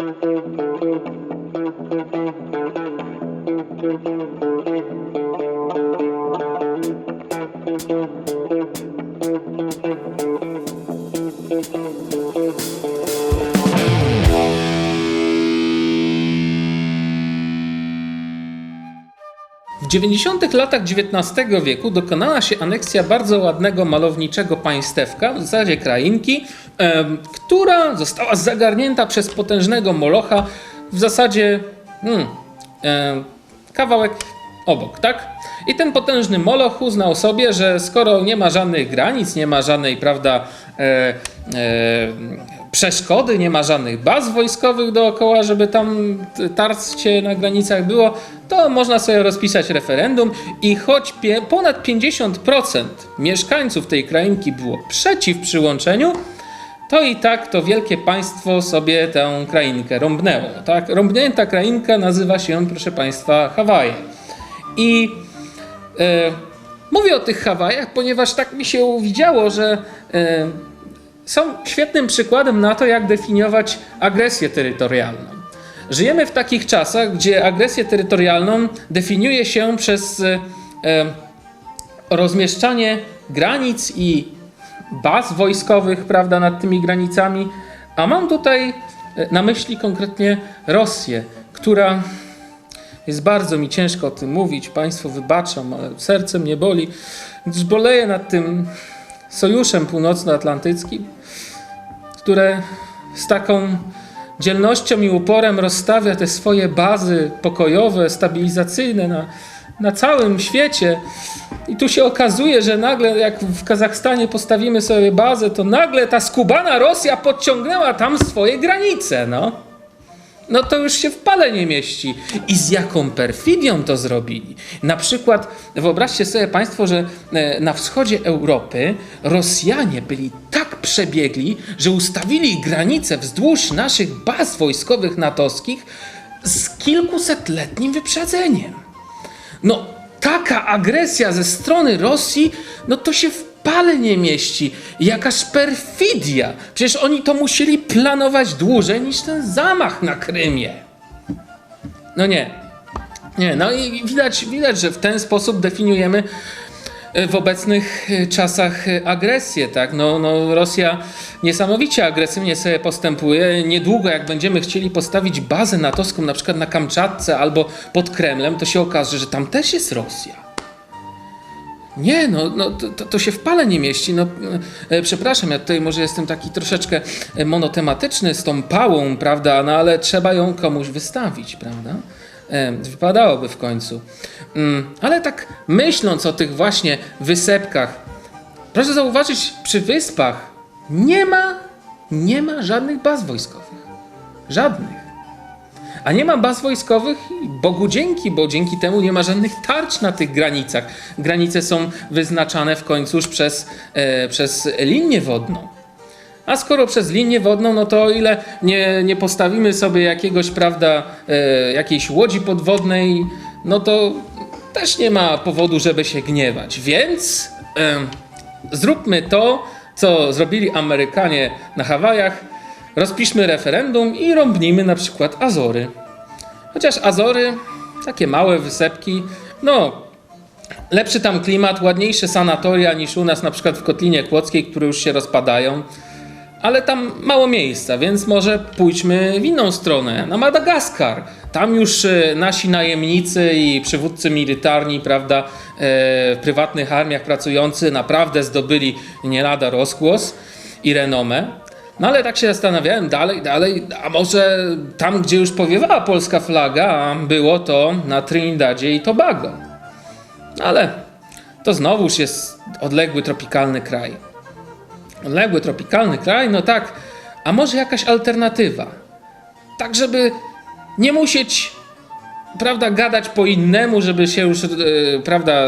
W 90. latach XIX wieku dokonała się aneksja bardzo ładnego malowniczego państewka, w zasadzie krainki, em, która została zagarnięta przez potężnego molocha w zasadzie hmm, em, kawałek obok, tak? I ten potężny moloch uznał sobie, że skoro nie ma żadnych granic, nie ma żadnej, prawda, e, e, przeszkody, nie ma żadnych baz wojskowych dookoła, żeby tam tarcie na granicach było, to można sobie rozpisać referendum i choć ponad 50% mieszkańców tej krainki było przeciw przyłączeniu, to i tak to wielkie państwo sobie tę krainkę rąbnęło. Tak? Rąbnięta krainka nazywa się, proszę Państwa, Hawaje. I e, mówię o tych Hawajach, ponieważ tak mi się widziało, że e, są świetnym przykładem na to, jak definiować agresję terytorialną. Żyjemy w takich czasach, gdzie agresję terytorialną definiuje się przez e, e, rozmieszczanie granic i baz wojskowych, prawda, nad tymi granicami. A mam tutaj e, na myśli konkretnie Rosję, która jest bardzo mi ciężko o tym mówić, Państwo wybaczam, ale serce mnie boli, gdyż boleję nad tym sojuszem północnoatlantyckim, które z taką dzielnością i uporem rozstawia te swoje bazy pokojowe, stabilizacyjne na, na całym świecie. I tu się okazuje, że nagle, jak w Kazachstanie postawimy sobie bazę, to nagle ta skubana Rosja podciągnęła tam swoje granice, no no to już się w pale nie mieści. I z jaką perfidią to zrobili? Na przykład, wyobraźcie sobie Państwo, że e, na wschodzie Europy Rosjanie byli tak przebiegli, że ustawili granice wzdłuż naszych baz wojskowych natowskich z kilkusetletnim wyprzedzeniem. No, taka agresja ze strony Rosji, no to się w pale nie mieści. Jakaż perfidia! Przecież oni to musieli planować dłużej niż ten zamach na Krymie. No nie. Nie, no i widać, widać, że w ten sposób definiujemy e, w obecnych e, czasach e, agresję, tak? No, no Rosja niesamowicie agresywnie sobie postępuje. Niedługo, jak będziemy chcieli postawić bazę natowską na przykład na Kamczatce albo pod Kremlem, to się okaże, że tam też jest Rosja. Nie, no, no to, to- się w pale nie mieści. No, e, przepraszam, ja tutaj może jestem taki troszeczkę e, monotematyczny z tą pałą, prawda, no ale trzeba ją komuś wystawić, prawda? E, wypadałoby w końcu. Mm, ale tak myśląc o tych właśnie wysepkach, proszę zauważyć, przy wyspach nie ma, nie ma żadnych baz wojskowych. Żadnych. A nie ma baz wojskowych, Bogu dzięki, bo dzięki temu nie ma żadnych tarcz na tych granicach. Granice są wyznaczane w końcu już przez, e, przez linię wodną. A skoro przez linię wodną, no to o ile nie, nie postawimy sobie jakiegoś, prawda, e, jakiejś łodzi podwodnej, no to też nie ma powodu, żeby się gniewać. Więc e, zróbmy to, co zrobili Amerykanie na Hawajach. Rozpiszmy referendum i rąbnijmy na przykład Azory. Chociaż Azory, takie małe wysepki, no lepszy tam klimat, ładniejsze sanatoria niż u nas na przykład w Kotlinie Kłodzkiej, które już się rozpadają. Ale tam mało miejsca, więc może pójdźmy w inną stronę, na Madagaskar. Tam już e, nasi najemnicy i przywódcy militarni, prawda, e, w prywatnych armiach pracujący naprawdę zdobyli nie lada rozgłos i renomę. No ale tak się zastanawiałem dalej, dalej, a może tam, gdzie już powiewała polska flaga, było to na Trinidadzie i Tobago. Ale to znowuż jest odległy tropikalny kraj. Odległy tropikalny kraj, no tak, a może jakaś alternatywa? Tak, żeby nie musieć, prawda, gadać po innemu, żeby się już, e, prawda,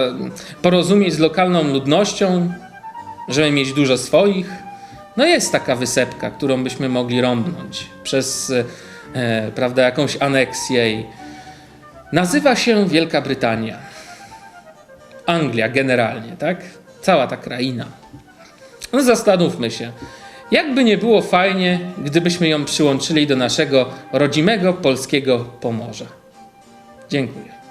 porozumieć z lokalną ludnością, żeby mieć dużo swoich. No jest taka wysepka, którą byśmy mogli rąbnąć przez, e, prawda, jakąś aneksję. I... Nazywa się Wielka Brytania. Anglia generalnie, tak? Cała ta kraina. No zastanówmy się, Jakby nie było fajnie, gdybyśmy ją przyłączyli do naszego rodzimego polskiego Pomorza. Dziękuję.